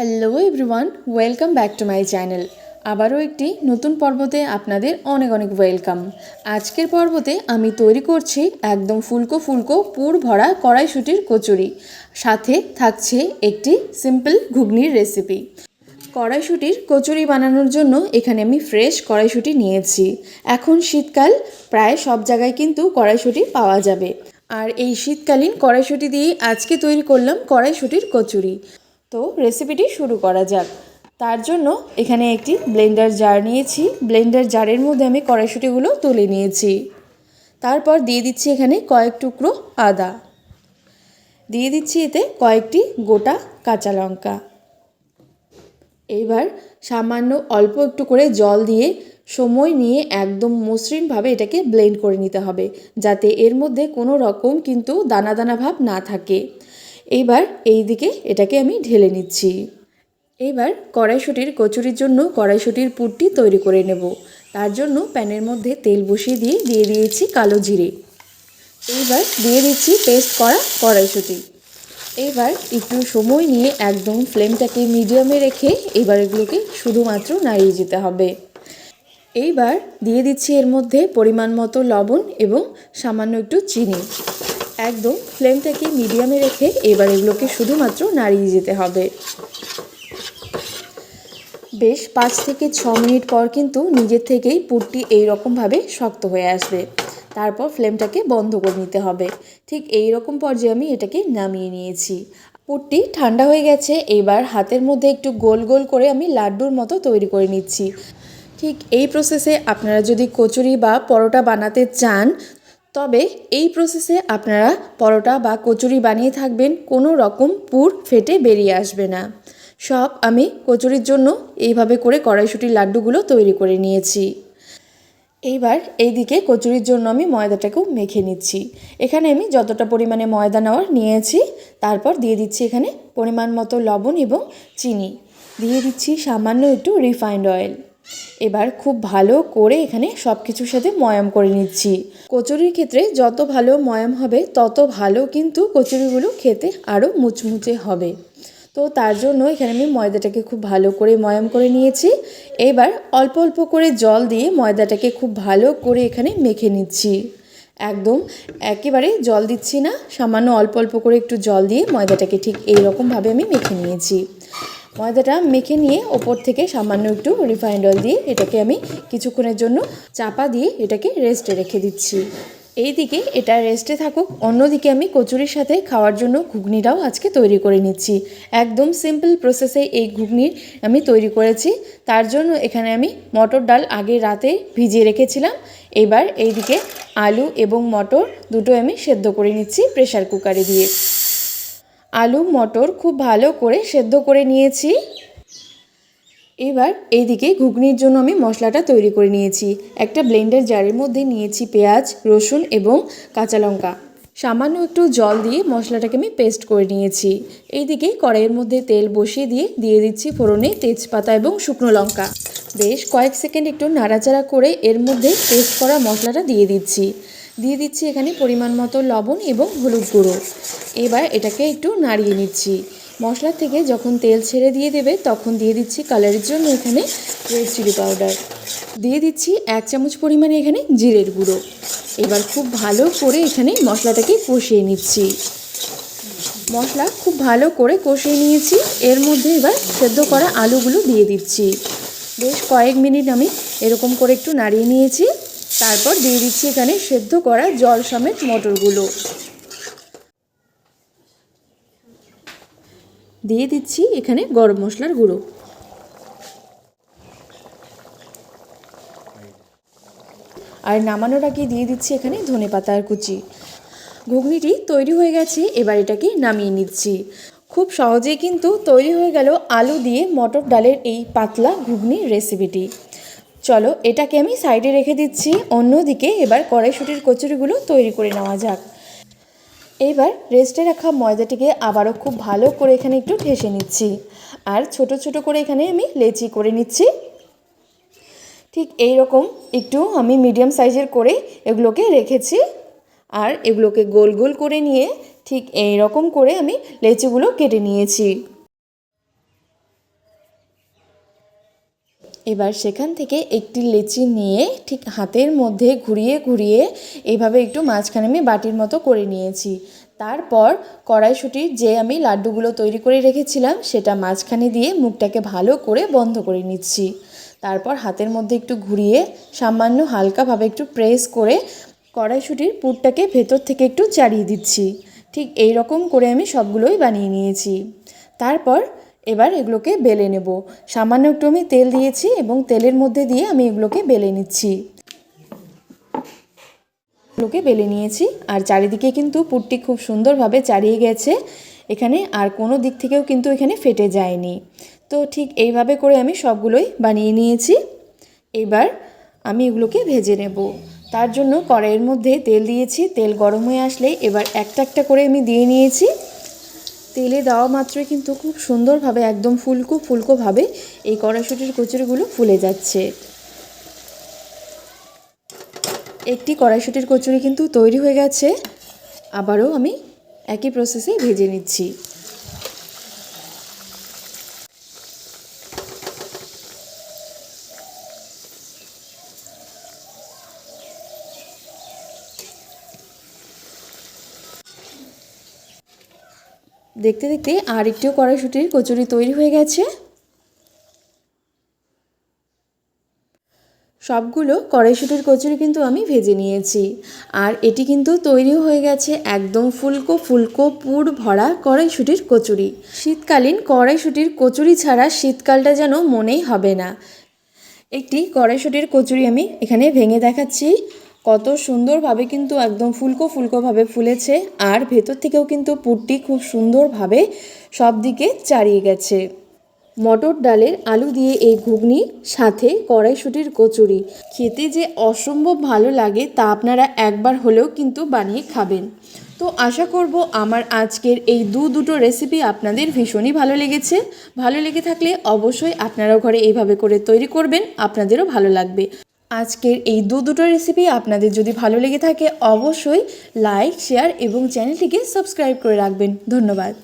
Hello everyone welcome back to my channel আবারও একটি নতুন পর্বতে আপনাদের অনেক অনেক ওয়েলকাম আজকের পর্বতে আমি তৈরি করছি একদম ফুলকো ফুলকো পুর ভরা কড়াইশুটির কচুরি। সাথে থাকছে একটি সিম্পল ঘুগনির রেসিপি কড়াইশুটির কচুরি বানানোর জন্য এখানে আমি ফ্রেশ কড়াইশুটি নিয়েছি। এখন শীতকাল, প্রায় সব জায়গায় কিন্তু কড়াইশুটি পাওয়া যাবে। আর এই শীতকালীন কড়াইশুটি দিয়ে আজকে তৈরি করলাম কড়াইশুটির কচুরি। তো রেসিপিটি শুরু করা যাক। তার জন্য এখানে একটি ব্লেন্ডার জার নিয়েছি। ব্লেন্ডার জারের মধ্যে আমি কড়াইশুটিগুলো তুলে নিয়েছি। তারপর দিয়ে দিচ্ছি এখানে কয়েক টুকরো আদা। দিয়ে দিচ্ছি এতে কয়েকটি গোটা কাঁচা লঙ্কা। এইবার সামান্য অল্প একটু করে জল দিয়ে সময় নিয়ে একদম মসৃণভাবে এটাকে ব্লেন্ড করে নিতে হবে। যাতে এর মধ্যে কোনো রকম কিন্তু দানা দানা ভাব না থাকে। এইবার এই দিকে এটাকে আমি ঢেলে নিচ্ছি। এইবার কড়াইশুটির কচুরির জন্য কড়াইশুটির পুরটি তৈরি করে নেব। তার জন্য প্যানের মধ্যে তেল বসিয়ে দিয়ে দিয়ে দিয়েছি কালো জিরে। এইবার দিয়ে দিচ্ছি পেস্ট করা কড়াইশুটি। এবার একটু সময় নিয়ে একদম ফ্লেমটাকে মিডিয়ামে রেখে এবার এগুলোকে শুধুমাত্র নাড়িয়ে যেতে হবে। এইবার দিয়ে দিচ্ছি এর মধ্যে পরিমাণ মতো লবণ এবং সামান্য একটু চিনি। একদম ফ্লেমটাকে মিডিয়ামে রেখে এবার এগুলোকে শুধুমাত্র নাড়িয়ে যেতে হবে। বেশ পাঁচ থেকে ছ মিনিট পর কিন্তু নিজের থেকেই পুরটি এই রকমভাবে শক্ত হয়ে আসবে। তারপর ফ্লেমটাকে বন্ধ করে নিতে হবে। ঠিক এই রকম পর্যায়ে আমি এটাকে নামিয়ে নিয়েছি। পুরটি ঠান্ডা হয়ে গেছে, এবার হাতের মধ্যে একটু গোল গোল করে আমি লাড্ডুর মতো তৈরি করে নিচ্ছি। ঠিক এই প্রসেসে আপনারা যদি কচুরি বা পরোটা বানাতে চান তবে এই প্রসেসে আপনারা পরোটা বা কচুরি বানিয়ে থাকবেন, কোনো রকম পুর ফেটে বেরিয়ে আসবে না। সব আমি কচুরির জন্য এইভাবে করে কড়াইশুটির লাড্ডুগুলো তৈরি করে নিয়েছি। এইবার এইদিকে কচুরির জন্য আমি ময়দাটাকেও মেখে নিচ্ছি। এখানে আমি যতটা পরিমাণে ময়দা নেওয়ার নিয়েছি, তারপর দিয়ে দিচ্ছি এখানে পরিমাণ মতো লবণ এবং চিনি। দিয়ে দিচ্ছি সামান্য একটু রিফাইন্ড অয়েল এবার খুব ভালো করে এখানে সব কিছুর সাথে ময়াম করে নিচ্ছি। কচুরির ক্ষেত্রে যত ভালো ময়াম হবে, তত ভালো কিন্তু কচুরিগুলো খেতে আরও মুচমুচে হবে। তো তার জন্য এখানে আমি ময়দাটাকে খুব ভালো করে ময়াম করে নিয়েছি। এবার অল্প অল্প করে জল দিয়ে ময়দাটাকে খুব ভালো করে এখানে মেখে নিচ্ছি। একদম একেবারে জল দিচ্ছি না, সামান্য অল্প অল্প করে একটু জল দিয়ে ময়দাটাকে ঠিক এই রকমভাবে আমি মেখে নিয়েছি। ময়দাটা মেখে নিয়ে ওপর থেকে সামান্য একটু রিফাইন্ড অয়েল দিয়ে এটাকে আমি কিছুক্ষণের জন্য চাপা দিয়ে এটাকে রেস্টে রেখে দিচ্ছি। এই দিকে এটা রেস্টে থাকুক, অন্যদিকে আমি কচুরির সাথে খাওয়ার জন্য ঘুগনিটাও আজকে তৈরি করে নিচ্ছি। একদম সিম্পল প্রসেসে এই ঘুগনি আমি তৈরি করেছি। তার জন্য এখানে আমি মটর ডাল আগে রাতে ভিজিয়ে রেখেছিলাম। এবার এইদিকে আলু এবং মটর দুটো আমি সেদ্ধ করে নিচ্ছি প্রেশার কুকারে দিয়ে। আলু, মটর খুব ভালো করে সেদ্ধ করে নিয়েছি। এবার এইদিকে ঘুগনির জন্য আমি মশলাটা তৈরি করে নিয়েছি। একটা ব্লেন্ডার জারের মধ্যে নিয়েছি পেঁয়াজ, রসুন এবং কাঁচা লঙ্কা। সামান্য একটু জল দিয়ে মশলাটাকে আমি পেস্ট করে নিয়েছি। এইদিকে কড়াইয়ের মধ্যে তেল বসিয়ে দিয়ে দিয়ে দিচ্ছি ফোড়নে তেজপাতা এবং শুকনো লঙ্কা। বেশ কয়েক সেকেন্ড একটু নাড়াচাড়া করে এর মধ্যে পেস্ট করা মশলাটা দিয়ে দিচ্ছি। দিয়ে দিচ্ছি এখানে পরিমাণ মতো লবণ এবং হলুদ গুঁড়ো। এবার এটাকে একটু নাড়িয়ে নিচ্ছি। মশলা থেকে যখন তেল ছেড়ে দিয়ে দেবে, তখন দিয়ে দিচ্ছি কালারের জন্য এখানে রেড চিলি পাউডার দিয়ে দিচ্ছি এক চামচ পরিমাণে এখানে জিরের গুঁড়ো। এবার খুব ভালো করে এখানে মশলাটাকে কষিয়ে নিচ্ছি। মশলা খুব ভালো করে কষিয়ে নিয়েছি। এর মধ্যে এবার সেদ্ধ করা আলুগুলো দিয়ে দিচ্ছি। বেশ কয়েক মিনিট আমি এরকম করে একটু নাড়িয়ে নিয়েছি। তারপর দিয়ে দিচ্ছি এখানে সেদ্ধ করা জল সমেত মটরগুলো। দিয়ে দিচ্ছি এখানে গরম মশলার গুঁড়ো। আর নামানোর আগে দিয়ে দিচ্ছি এখানে ধনে পাতার কুচি। ঘুগনিটি তৈরি হয়ে গেছে, এবার এটাকে নামিয়ে নিচ্ছি। খুব সহজেই কিন্তু তৈরি হয়ে গেল আলু দিয়ে মটর ডালের এই পাতলা ঘুগনির রেসিপিটি চলো, এটাকে আমি সাইডে রেখে দিচ্ছি। অন্যদিকে এবার কড়াইশুটির কচুরিগুলো তৈরি করে নেওয়া যাক। এবার রেস্টে রাখা ময়দাটিকে আবারও খুব ভালো করে এখানে একটু ঠেসে নিচ্ছি। আর ছোট ছোট করে এখানে আমি লেচি করে নিচ্ছি। ঠিক এই রকম একটু আমি মিডিয়াম সাইজের করে এগুলোকে রেখেছি। আর এগুলোকে গোল গোল করে নিয়ে ঠিক এই রকম করে আমি লেচিগুলো কেটে নিয়েছি। এবার সেখান থেকে একটি লেচি নিয়ে ঠিক হাতের মধ্যে ঘুরিয়ে ঘুরিয়ে এইভাবে একটু মাঝখানে আমি বাটির মতো করে নিয়েছি। তারপর কড়াইশুটির যে আমি লাড্ডুগুলো তৈরি করে রেখেছিলাম, সেটা মাঝখানে দিয়ে মুখটাকে ভালো করে বন্ধ করে নিচ্ছি। তারপর হাতের মধ্যে একটু ঘুরিয়ে সামান্য হালকাভাবে একটু প্রেস করে কড়াইশুটির পুরটাকে ভেতর থেকে একটু চাড়িয়ে দিচ্ছি। ঠিক এই রকম করে আমি সবগুলোই বানিয়ে নিয়েছি। তারপর এবার এগুলোকে বেলে নেব। সামান্য একটু আমি তেল দিয়েছি এবং তেলের মধ্যে দিয়ে আমি এগুলোকে বেলে নিচ্ছি। এগুলোকে বেলে নিয়েছি আর চারিদিকে কিন্তু পুরটি খুব সুন্দরভাবে চারিয়ে গেছে। এখানে আর কোনো দিক থেকেও কিন্তু এখানে ফেটে যায়নি। তো ঠিক এইভাবে করে আমি সবগুলোই বানিয়ে নিয়েছি। এবার আমি এগুলোকে ভেজে নেব। তার জন্য কড়াইয়ের মধ্যে তেল দিয়েছি। তেল গরম হয়ে আসলে এবার একটা একটা করে আমি দিয়ে নিয়েছি। তেলে দেওয়া মাত্রই কিন্তু খুব সুন্দরভাবে, একদম ফুলকো ফুলকোভাবে এই কড়াইশুটির কচুরিগুলো ফুলে যাচ্ছে। একটি কড়াইশুটির কচুরি কিন্তু তৈরি হয়ে গেছে। আবারও আমি একই প্রসেসে ভেজে নিচ্ছি। দেখতে দেখতে আর একটিও কড়াইশুটির কচুরি তৈরি হয়ে গেছে। সবগুলো কড়াইশুটির কচুরি কিন্তু আমি ভেজে নিয়েছি। আর এটি কিন্তু তৈরিও হয়ে গেছে একদম ফুলকো ফুলকো পুর ভরা কড়াইশুটির কচুরি। শীতকালীন কড়াইশুটির কচুরি ছাড়া শীতকালটা যেন মনেই হবে না। একটি কড়াইশুটির কচুরি আমি এখানে ভেঙে দেখাচ্ছি। কত সুন্দরভাবে কিন্তু একদম ফুলকো ফুলকোভাবে ফুলেছে আর ভেতর থেকেও কিন্তু পুরটি খুব সুন্দরভাবে সব দিকে চারিয়ে গেছে। মটর ডালের আলু দিয়ে এই ঘুগনি, সাথে কড়াইশুটির কচুরি। খেতে যে অসম্ভব ভালো লাগে তা আপনারা একবার হলেও কিন্তু বানিয়ে খাবেন। তো আশা করব আমার আজকের এই দু দুটো রেসিপি আপনাদের ভীষণই ভালো লেগেছে। ভালো লেগে থাকলে অবশ্যই আপনারাও ঘরে এইভাবে করে তৈরি করবেন, আপনাদেরও ভালো লাগবে। আজকের এই দু দুটো রেসিপি আপনাদের যদি ভালো লেগে থাকে, অবশ্যই লাইক শেয়ার এবং চ্যানেলটিকে সাবস্ক্রাইব করে রাখবেন। ধন্যবাদ।